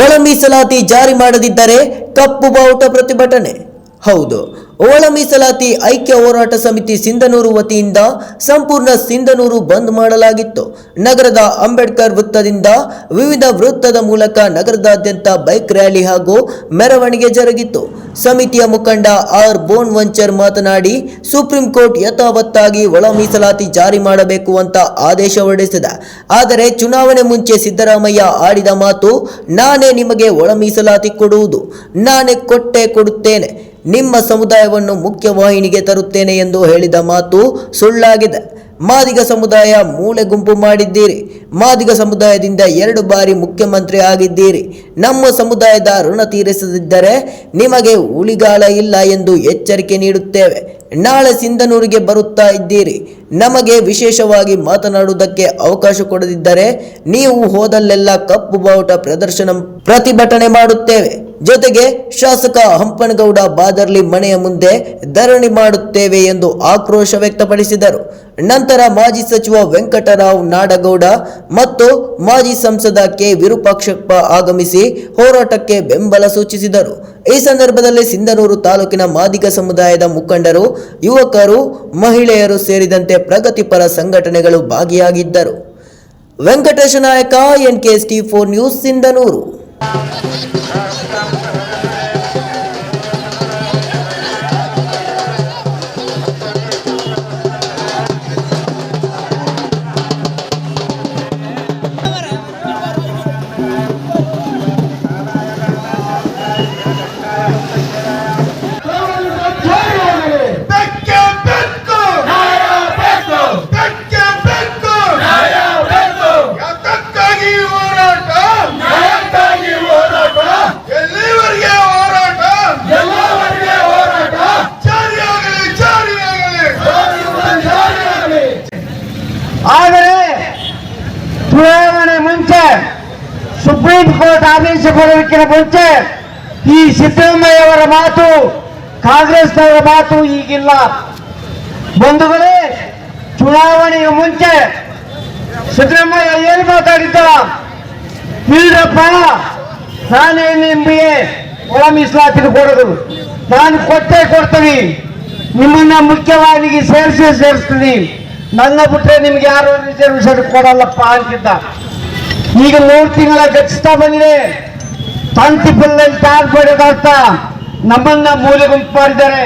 ಒಳ ಮೀಸಲಾತಿ ಜಾರಿ ಮಾಡದಿದ್ದರೆ ಕಪ್ಪು ಬಾವುಟ ಪ್ರತಿಭಟನೆ. ಹೌದು. ಓಳ ಮೀಸಲಾತಿ ಐಕ್ಯ ಹೋರಾಟ ಸಮಿತಿ ಸಿಂಧನೂರು ವತಿಯಿಂದ ಸಂಪೂರ್ಣ ಸಿಂಧನೂರು ಬಂದ್ ಮಾಡಲಾಗಿತ್ತು. ನಗರದ ಅಂಬೇಡ್ಕರ್ ವೃತ್ತದಿಂದ ವಿವಿಧ ವೃತ್ತದ ಮೂಲಕ ನಗರದಾದ್ಯಂತ ಬೈಕ್ ರ್ಯಾಲಿ ಹಾಗೂ ಮೆರವಣಿಗೆ ಜರುಗಿತ್ತು ಸಮಿತಿಯ ಮುಖಂಡ ಆರ್ ಬೋನ್ ವಂಚರ್ ಮಾತನಾಡಿ, ಸುಪ್ರೀಂ ಕೋರ್ಟ್ ಯಥಾವತ್ತಾಗಿ ಒಳ ಮೀಸಲಾತಿ ಜಾರಿ ಮಾಡಬೇಕು ಅಂತ ಆದೇಶ ಹೊರಡಿಸಿದೆ. ಆದರೆ ಚುನಾವಣೆ ಮುಂಚೆ ಸಿದ್ದರಾಮಯ್ಯ ಆಡಿದ ಮಾತು, ನಾನೇ ನಿಮಗೆ ಒಳ ಮೀಸಲಾತಿ ಕೊಡುವುದು, ನಾನೇ ಕೊಟ್ಟೆ ಕೊಡುತ್ತೇನೆ. ನಿಮ್ಮ ಸಮುದಾಯವನ್ನು ಮುಖ್ಯವಾಹಿನಿಗೆ ತರುತ್ತೇನೆ ಎಂದು ಹೇಳಿದ ಮಾತು ಸುಳ್ಳಾಗಿದೆ. ಮಾದಿಗ ಸಮುದಾಯ ಮೂಳೆ ಗುಂಪು ಮಾಡಿದ್ದೀರಿ. ಮಾದಿಗ ಸಮುದಾಯದಿಂದ ಎರಡು ಬಾರಿ ಮುಖ್ಯಮಂತ್ರಿ ಆಗಿದ್ದೀರಿ. ನಮ್ಮ ಸಮುದಾಯದ ಋಣ ತೀರಿಸದಿದ್ದರೆ ನಿಮಗೆ ಉಳಿಗಾಲ ಇಲ್ಲ ಎಂದು ಎಚ್ಚರಿಕೆ ನೀಡುತ್ತೇವೆ. ನಾಳೆ ಸಿಂಧನೂರಿಗೆ ಬರುತ್ತಾ ಇದ್ದೀರಿ. ನಮಗೆ ವಿಶೇಷವಾಗಿ ಮಾತನಾಡುವುದಕ್ಕೆ ಅವಕಾಶ ಕೊಡದಿದ್ದರೆ ನೀವು ಹೋದಲ್ಲೆಲ್ಲ ಕಪ್ಪು ಬಾವುಟ ಪ್ರದರ್ಶನ ಪ್ರತಿಭಟನೆ ಮಾಡುತ್ತೇವೆ. ಜೊತೆಗೆ ಶಾಸಕ ಹಂಪನಗೌಡ ಬಾದರ್ಲಿ ಮನೆಯ ಮುಂದೆ ಧರಣಿ ಮಾಡುತ್ತೇವೆ ಎಂದು ಆಕ್ರೋಶ ವ್ಯಕ್ತಪಡಿಸಿದರು. ನಂತರ ಮಾಜಿ ಸಚಿವ ವೆಂಕಟರಾವ್ ನಾಡಗೌಡ ಮತ್ತು ಮಾಜಿ ಸಂಸದ ಕೆ ವಿರೂಪಾಕ್ಷಪ್ಪ ಆಗಮಿಸಿ ಹೋರಾಟಕ್ಕೆ ಬೆಂಬಲ ಸೂಚಿಸಿದರು. ಈ ಸಂದರ್ಭದಲ್ಲಿ ಸಿಂಧನೂರು ತಾಲೂಕಿನ ಮಾದಿಗ ಸಮುದಾಯದ ಮುಖಂಡರು, ಯುವಕರು, ಮಹಿಳೆಯರು ಸೇರಿದಂತೆ ಪ್ರಗತಿಪರ ಸಂಘಟನೆಗಳು ಭಾಗಿಯಾಗಿದ್ದರು. Venkatesha Nayak, N K four news, Sindhanur. Thank you. ಆದರೆ ಚುನಾವಣೆ ಮುಂಚೆ ಸುಪ್ರೀಂ ಕೋರ್ಟ್ ಆದೇಶ ಬರೋದಕ್ಕಿಂತ ಮುಂಚೆ ಈ ಸಿದ್ದರಾಮಯ್ಯ ಅವರ ಮಾತು, ಕಾಂಗ್ರೆಸ್ನವರ ಮಾತು ಈಗಿಲ್ಲ. ಬಂಧುಗಳೇ, ಚುನಾವಣೆಯ ಮುಂಚೆ ಸಿದ್ದರಾಮಯ್ಯ ಏನು ಮಾತಾಡಿದ್ದ? ಇಲ್ಲಪ್ಪ ನಾನೇ ಎ ಒಳ ಮೀಸಲಾತಿ ಕೊಡೋದು. ನಾನು ಕೊಟ್ಟೆ ಕೊಡ್ತೀನಿ. ನಿಮ್ಮನ್ನ ಮುಖ್ಯವಾಹಿನಿಗೆ ಸೇರಿಸಿ ಸೇರಿಸ್ತೀನಿ. ನನ್ನ ಬಿಟ್ರೆ ನಿಮ್ಗೆ ಯಾರು ರಿಸರ್ವೇಶನ್ ಕೊಡಲ್ಲಪ್ಪ ಅಂತಿದ್ದ. ಈಗ ಮೂರು ತಿಂಗಳ ಗಚ್ಚಿಸ್ತಾ ಬಂದಿದೆ. ತಂತಿ ಬಿಲ್ಲಲ್ಲಿ ತಾರ್ ಬಡಿದಾಡ್ತ ನಮ್ಮನ್ನ ಮೂಲೆ ಗುಂಪು ಮಾಡಿದ್ದಾರೆ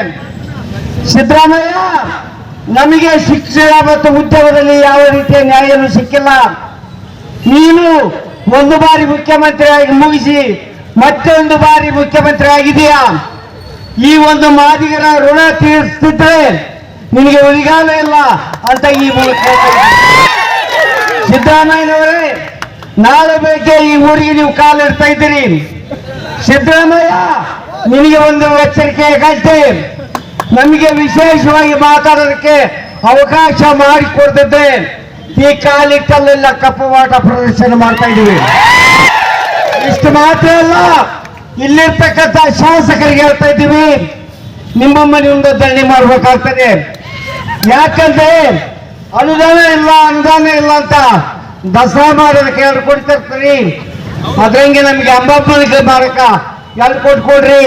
ಸಿದ್ದರಾಮಯ್ಯ, ನಮಗೆ ಶಿಕ್ಷಣ ಮತ್ತು ಉದ್ಯೋಗದಲ್ಲಿ ಯಾವ ರೀತಿಯ ನ್ಯಾಯನೂ ಸಿಕ್ಕಿಲ್ಲ. ನೀನು ಒಂದು ಬಾರಿ ಮುಖ್ಯಮಂತ್ರಿಯಾಗಿ ಮುಗಿಸಿ ಮತ್ತೊಂದು ಬಾರಿ ಮುಖ್ಯಮಂತ್ರಿ ಆಗಿದೆಯಾ ಈ ಒಂದು ಮಾದಿಗರ ಋಣ ತೀರಿಸ್ತಿದ್ರೆ ನಿನಗೆ ಉಳಿಗಾಲ ಇಲ್ಲ ಅಂತ ಈ ಮೂಲಕ ಸಿದ್ದರಾಮಯ್ಯನವರೇ, ನಾಳೆ ಬೇಕೇ ಈ ಊರಿಗೆ ನೀವು ಕಾಲಿಡ್ತಾ ಇದ್ದೀರಿ. ಸಿದ್ದರಾಮಯ್ಯ, ನಿನಗೆ ಒಂದು ಎಚ್ಚರಿಕೆ ಕಟ್ಟಿ ನಮಗೆ ವಿಶೇಷವಾಗಿ ಮಾತಾಡೋದಕ್ಕೆ ಅವಕಾಶ ಮಾಡಿಕೊಡ್ತಿದ್ದೆ ಈ ಕಾಲಿಟ್ಟಲ್ಲೆಲ್ಲ ಕಪ್ಪು ವಾಟ ಪ್ರದರ್ಶನ ಮಾಡ್ತಾ ಇದ್ದೀವಿ. ಇಷ್ಟು ಮಾತ್ರ ಅಲ್ಲ, ಇಲ್ಲಿರ್ತಕ್ಕಂಥ ಶಾಸಕರಿಗೆ ಹೇಳ್ತಾ ಇದ್ದೀವಿ. ನಿಮ್ಮ ಮನೆಯಿಂದ ಧರಣಿ ಮಾಡ್ಬೇಕಾಗ್ತದೆ. ಯಾಕಂದ್ರೆ ಅನುದಾನ ಇಲ್ಲ ಅನುದಾನ ಇಲ್ಲ ಅಂತ ದಸರಾ ಮಾಡೋದಕ್ಕೆ ಎರಡು ಕೊಡ್ತಿರ್ತೀರಿ ಅದ್ರಂಗೆ ನಮ್ಗೆ ಅಂಬಮ್ಮನಿಗೆ ಮಾಡಕ ಎರಡು ಕೊಟ್ಟು ಕೊಡ್ರಿ.